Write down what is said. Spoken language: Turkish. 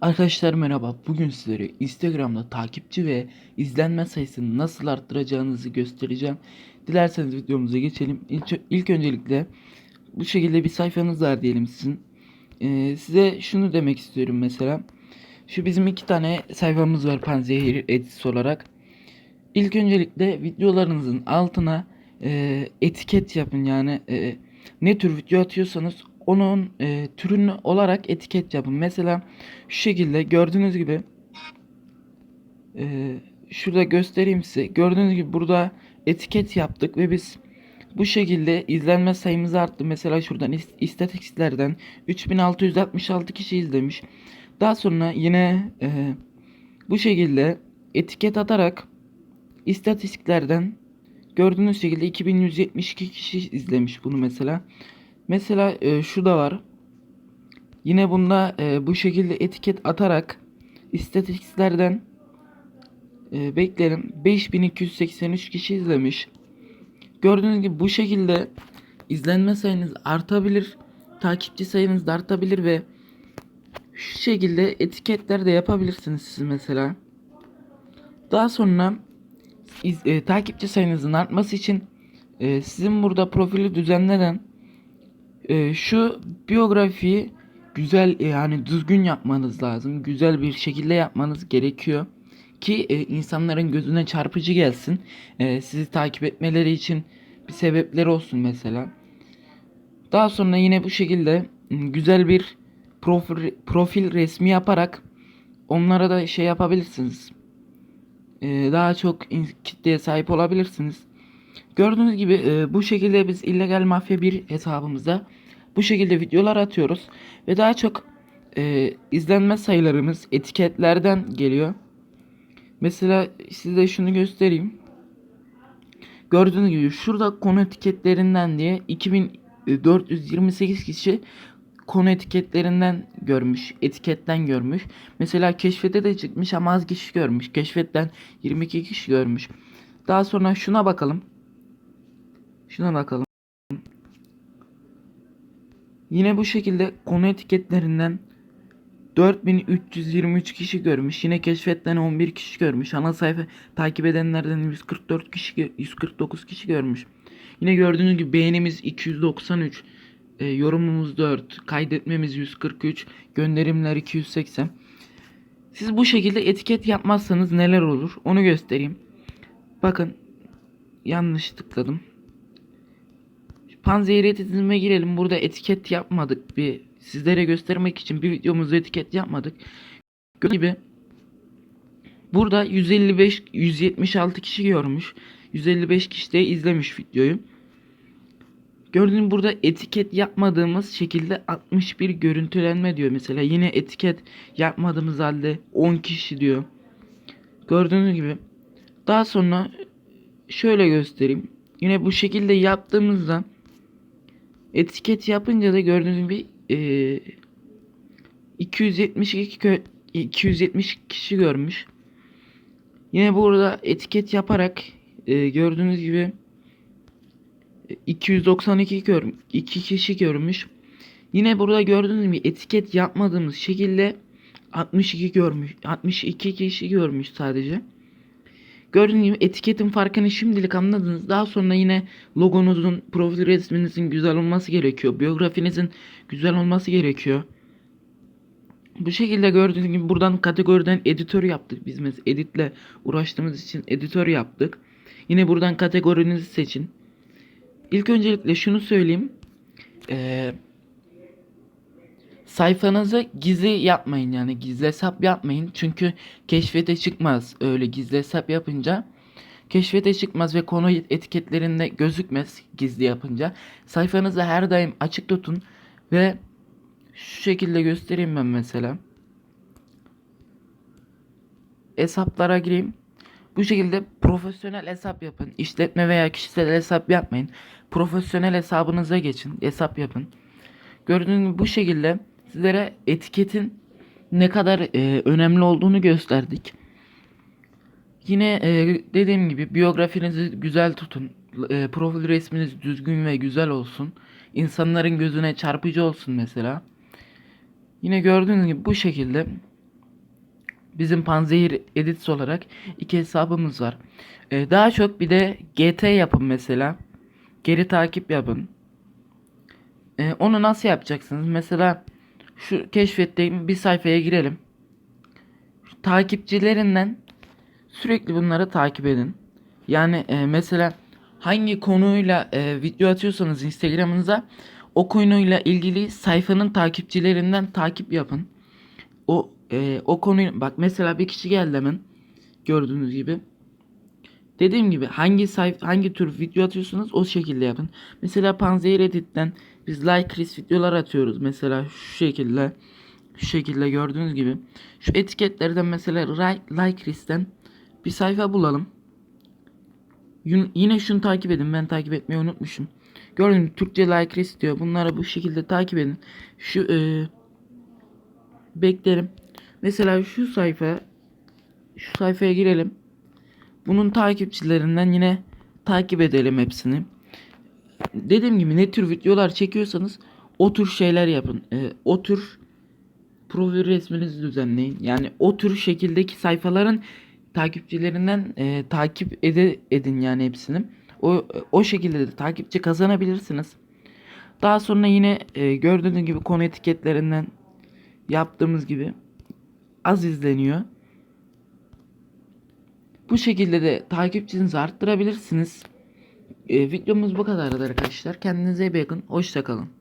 Arkadaşlar merhaba. Bugün sizlere Instagram'da takipçi ve izlenme sayısını nasıl arttıracağınızı göstereceğim. Dilerseniz videomuza geçelim. İlk, ilk öncelikle bu şekilde bir sayfanız var diyelim sizin. Ee, size şunu demek istiyorum mesela. Şu bizim iki tane sayfamız var Panzehir Edits olarak. İlk öncelikle videolarınızın altına e, etiket yapın yani e, ne tür video atıyorsanız onun e, türünü olarak etiket yapın. Mesela şu şekilde gördüğünüz gibi e, şurada göstereyim size. Gördüğünüz gibi burada etiket yaptık ve biz bu şekilde izlenme sayımız arttı. Mesela şuradan ist- istatistiklerden 3666 kişi izlemiş. Daha sonra yine e, bu şekilde etiket atarak istatistiklerden gördüğünüz şekilde 2172 kişi izlemiş bunu mesela. Mesela e, şu da var. Yine bunda e, bu şekilde etiket atarak istatistiklerden e, beklerim 5283 kişi izlemiş. Gördüğünüz gibi bu şekilde izlenme sayınız artabilir, takipçi sayınız da artabilir ve şu şekilde etiketler de yapabilirsiniz siz mesela. Daha sonra iz- e, takipçi sayınızın artması için e, sizin burada profili düzenlenen e, şu biyografiyi güzel yani düzgün yapmanız lazım. Güzel bir şekilde yapmanız gerekiyor ki e, insanların gözüne çarpıcı gelsin. E, sizi takip etmeleri için bir sebepleri olsun mesela. Daha sonra yine bu şekilde güzel bir profil, profil resmi yaparak onlara da şey yapabilirsiniz. E, daha çok kitleye sahip olabilirsiniz. Gördüğünüz gibi e, bu şekilde biz illegal mafya bir hesabımıza bu şekilde videolar atıyoruz ve daha çok e, izlenme sayılarımız etiketlerden geliyor. Mesela size şunu göstereyim. Gördüğünüz gibi şurada konu etiketlerinden diye 2428 kişi konu etiketlerinden görmüş, etiketten görmüş. Mesela keşfete de çıkmış ama az kişi görmüş. Keşfetten 22 kişi görmüş. Daha sonra şuna bakalım. Şuna bakalım. Yine bu şekilde konu etiketlerinden 4323 kişi görmüş. Yine keşfetten 11 kişi görmüş. Ana sayfa takip edenlerden 144 kişi, gö- 149 kişi görmüş. Yine gördüğünüz gibi beğenimiz 293, e, yorumumuz 4, kaydetmemiz 143, gönderimler 280. Siz bu şekilde etiket yapmazsanız neler olur? Onu göstereyim. Bakın yanlış tıkladım. Panzehir dizime girelim. Burada etiket yapmadık. Bir sizlere göstermek için bir videomuzda etiket yapmadık. Gördüğünüz gibi burada 155 176 kişi görmüş. 155 kişi de izlemiş videoyu. Gördüğünüz burada etiket yapmadığımız şekilde 61 görüntülenme diyor mesela. Yine etiket yapmadığımız halde 10 kişi diyor. Gördüğünüz gibi. Daha sonra şöyle göstereyim. Yine bu şekilde yaptığımızda etiket yapınca da gördüğünüz gibi eee 272 kö- 270 kişi görmüş. Yine burada etiket yaparak eee, gördüğünüz gibi e, 292 gör 2 kişi görmüş. Yine burada gördüğünüz gibi etiket yapmadığımız şekilde 62 görmüş. 62 kişi görmüş sadece. Gördüğünüz gibi etiketin farkını şimdilik anladınız. Daha sonra yine logonuzun, profil resminizin güzel olması gerekiyor. Biyografinizin güzel olması gerekiyor. Bu şekilde gördüğünüz gibi buradan kategoriden editör yaptık. Biz mesela editle uğraştığımız için editör yaptık. Yine buradan kategorinizi seçin. İlk öncelikle şunu söyleyeyim. Ee, sayfanızı gizli yapmayın yani gizli hesap yapmayın. Çünkü keşfete çıkmaz öyle gizli hesap yapınca. Keşfete çıkmaz ve konu etiketlerinde gözükmez gizli yapınca. Sayfanızı her daim açık tutun ve şu şekilde göstereyim ben mesela. Hesaplara gireyim. Bu şekilde profesyonel hesap yapın. İşletme veya kişisel hesap yapmayın. Profesyonel hesabınıza geçin. Hesap yapın. Gördüğünüz bu şekilde sizlere etiketin ne kadar e, önemli olduğunu gösterdik. Yine e, dediğim gibi biyografinizi güzel tutun. E, profil resminiz düzgün ve güzel olsun. İnsanların gözüne çarpıcı olsun mesela. Yine gördüğünüz gibi bu şekilde bizim Panzehir Edits olarak iki hesabımız var. Ee, daha çok bir de GT yapın mesela. Geri takip yapın. Ee, onu nasıl yapacaksınız? Mesela şu keşfettiğim bir sayfaya girelim. Takipçilerinden sürekli bunları takip edin. Yani e, mesela hangi konuyla e, video atıyorsanız Instagram'ınıza o konuyla ilgili sayfanın takipçilerinden takip yapın. O e, o konuyu bak mesela bir kişi geldi hemen gördüğünüz gibi. Dediğim gibi hangi sayfa hangi tür video atıyorsunuz o şekilde yapın. Mesela Panzehir Edit'ten biz like Chris videolar atıyoruz. Mesela şu şekilde şu şekilde gördüğünüz gibi. Şu etiketlerden mesela like Chris'ten bir sayfa bulalım. Yine şunu takip edin. Ben takip etmeyi unutmuşum. Gördün? Türkçe like Chris diyor. Bunları bu şekilde takip edin. Şu e, beklerim. Mesela şu sayfa şu sayfaya girelim. Bunun takipçilerinden yine takip edelim hepsini. Dediğim gibi ne tür videolar çekiyorsanız o tür şeyler yapın. Ee, o tür profil resminizi düzenleyin. Yani o tür şekildeki sayfaların takipçilerinden e, takip ede, edin yani hepsini. O o şekilde de takipçi kazanabilirsiniz. Daha sonra yine e, gördüğünüz gibi konu etiketlerinden yaptığımız gibi az izleniyor. Bu şekilde de takipçinizi arttırabilirsiniz. E, videomuz bu kadardı arkadaşlar. Kendinize iyi bakın. Hoşçakalın.